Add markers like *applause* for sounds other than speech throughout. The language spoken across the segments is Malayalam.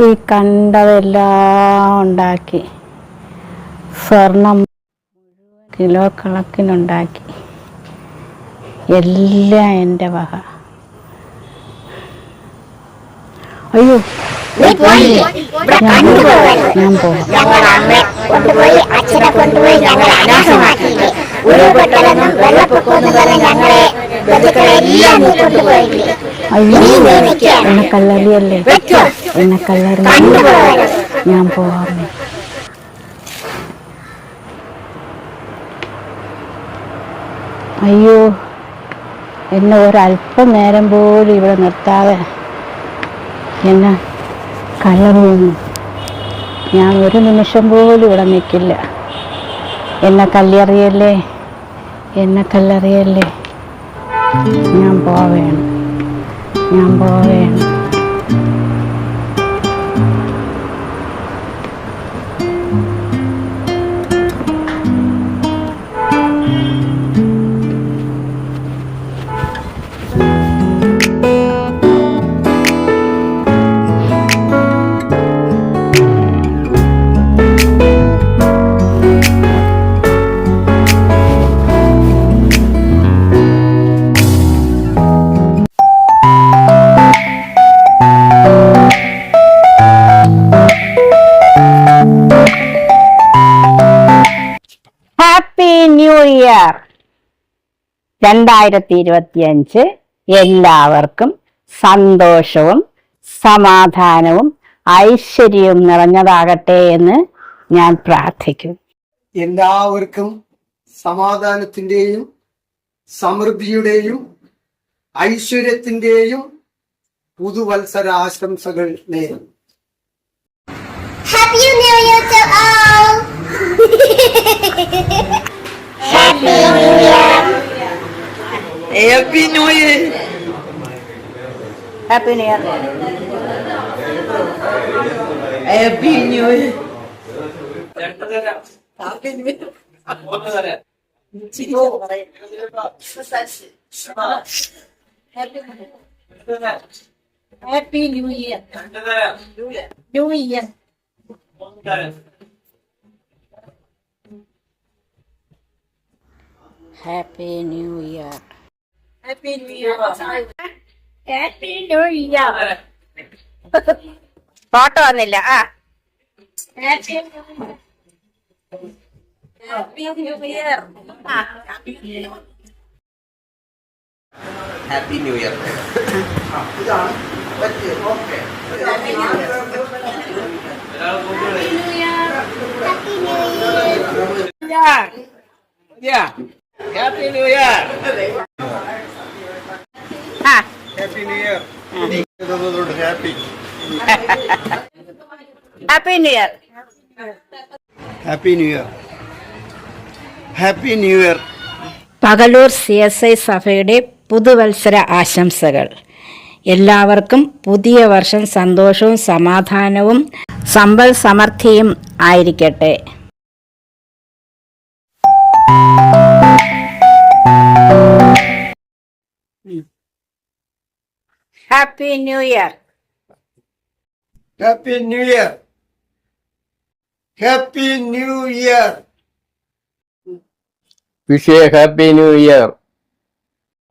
ഈ കണ്ടതെല്ലാം ഉണ്ടാക്കി. സ്വർണം കിലോ കണക്കിനുണ്ടാക്കി. എല്ലാം എന്റെ വക. അയ്യോ. ഞാൻ പോകാം അയ്യോ. എന്നെ കല്ലറിയല്ലേ? എന്നെ കല്ലായിരുന്നു ഞാൻ പോവാമേ അയ്യോ എന്നെ ഒരല്പം നേരം പോലും ഇവിടെ നിർത്താതെ എന്നെ കല്ലെറിയുന്നു ഞാൻ ഒരു നിമിഷം പോലും ഇവിടെ നിൽക്കില്ല എന്നെ കല്ലെറിയല്ലേ? എന്നെ കല്ലെറിയല്ലേ? ഞാൻ പോവേണം. ഞാൻ പോവേണം. ഇയർ രണ്ടായിരത്തി ഇരുപത്തിയഞ്ച് എല്ലാവർക്കും സന്തോഷവും സമാധാനവും ഐശ്വര്യവും നിറഞ്ഞതാകട്ടെ എന്ന് ഞാൻ പ്രാർത്ഥിക്കും എല്ലാവർക്കും സമാധാനത്തിന്റെയും സമൃദ്ധിയുടെയും ഐശ്വര്യത്തിന്റെയും പുതുവത്സര ആശംസകൾ നേരുന്നു. Happy New Year to all! Happy New Year! Happy New Year! Happy New Year! Happy New Year! Happy New Year! Happy New Year! Happy New Year! Happy New Year! Happy new year photo വന്നില്ല ആ Happy New Year. Happy new year Happy New Year! Happy new year ആ happy New Year. Happy New Year. Happy New Year. Pakalur C S I സഭയുടെ പുതുവത്സര ആശംസകൾ എല്ലാവർക്കും പുതിയ വർഷം സന്തോഷവും സമാധാനവും സമ്പൽ സമൃദ്ധിയും ആയിരിക്കട്ടെ happy new year Happy New Year. Happy New Year. Wish you a Happy New Year. *laughs*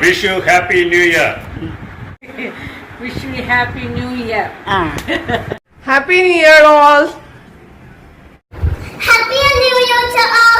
Wish you Happy New Year. *laughs* Wish you Happy New Year. Uh. *laughs* Happy New Year, all. Happy New Year to all.